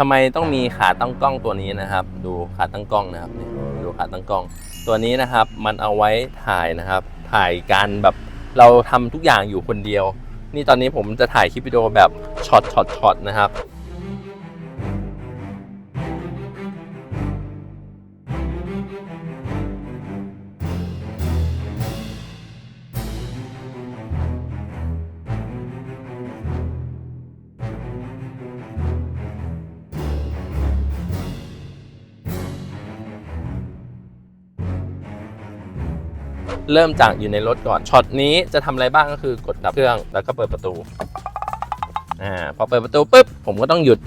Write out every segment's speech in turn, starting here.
ทำไมต้องมีขาตั้งกล้องตัวนี้นะครับ ดูขาตั้งกล้องนะครับนี่ดูขาตั้งกล้อง ตัวนี้นะครับมันเอาไว้ถ่ายนะครับ ถ่ายการแบบเราทำทุกอย่างอยู่คนเดียว นี่ตอนนี้ผมจะถ่ายคลิปวิดีโอแบบช็อตช็อตช็อตนะครับ เริ่มจากอยู่ในรถก่อนช็อตนี้จะทำอะไรบ้างก็คือกดดับเครื่อง แล้วก็เปิดประตูอ่าพอเปิดประตูปุ๊บผมก็ต้องหยุด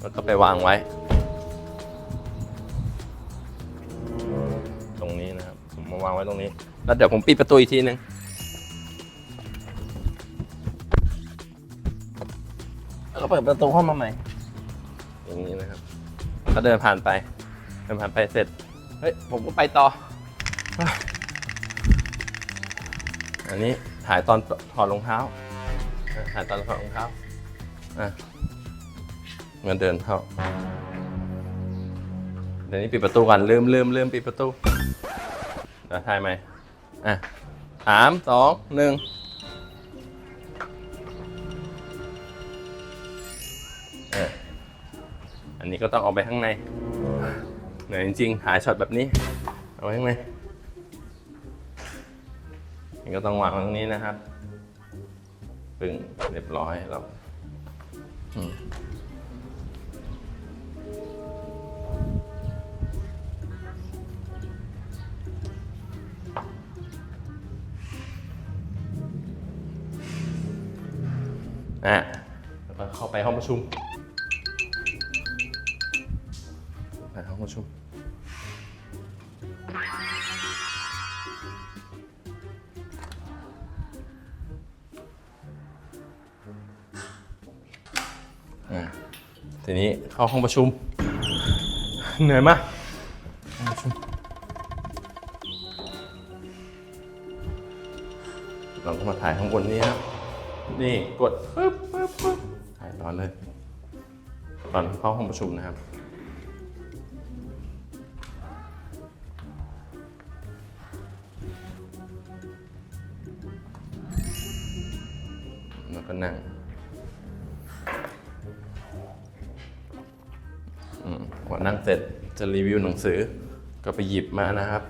แล้วก็ไปวางไว้ ตรงนี้นะครับผมมาวางไว้ตรงนี้ แล้วเดี๋ยวผมปิดประตูอีกทีนึงแล้วก็เปิดประตูเข้ามาใหม่อย่างนี้นะครับ ก็เดินผ่านไปเดินผ่านไปเสร็จ เฮ้ย ผมก็ไปต่อ อันนี้ถ่ายตอนถอดรองเท้าอะถ่ายตอนถอดรองเท้าอะเงินเดินเข้าเดี๋ยวนี้ปิดประตูก่อนลืมลืมลืมปิดประตูเดี๋ยวถ่ายไหมอะสามสองหนึ่งอออันนี้ก็ต้องเอาไปข้างใน เหนื่อยจริงๆถ่ายช็อตแบบนี้ เอาไว้ข้างในนี่ก็ต้องวางตรงนี้นะครับ ปึ่งเรียบร้อยเราอะแล้วก็เข้าไปห้องประชุมไปห้องประชุม อะทีนี้เข้าห้องประชุม เหนื่อยมากห้องประชุมเราก็มาถ่ายข้างบนนี้ครับ นี่กดปึ๊บปึ๊บปึ๊บถ่ายตอนเลยตอนเข้าห้องประชุมนะครับ แล้วก็นั่ง อืมพอนั่งเสร็จจะรีวิวหนังสือ ก็ไปหยิบมานะครับ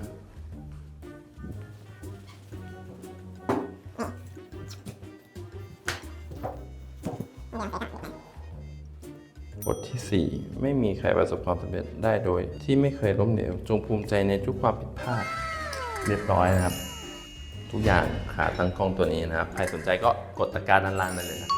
บทที่ 4 ไม่มีใครประสบความสำเร็จได้โดย ที่ไม่เคยล้มเหลว จงภูมิใจในทุกความผิดพลาด เรียบร้อยนะครับ ทุกอย่างขาตั้งกล้องตัวนี้นะครับ ใครสนใจก็กดตะกร้าด้านล่างได้เลยนะ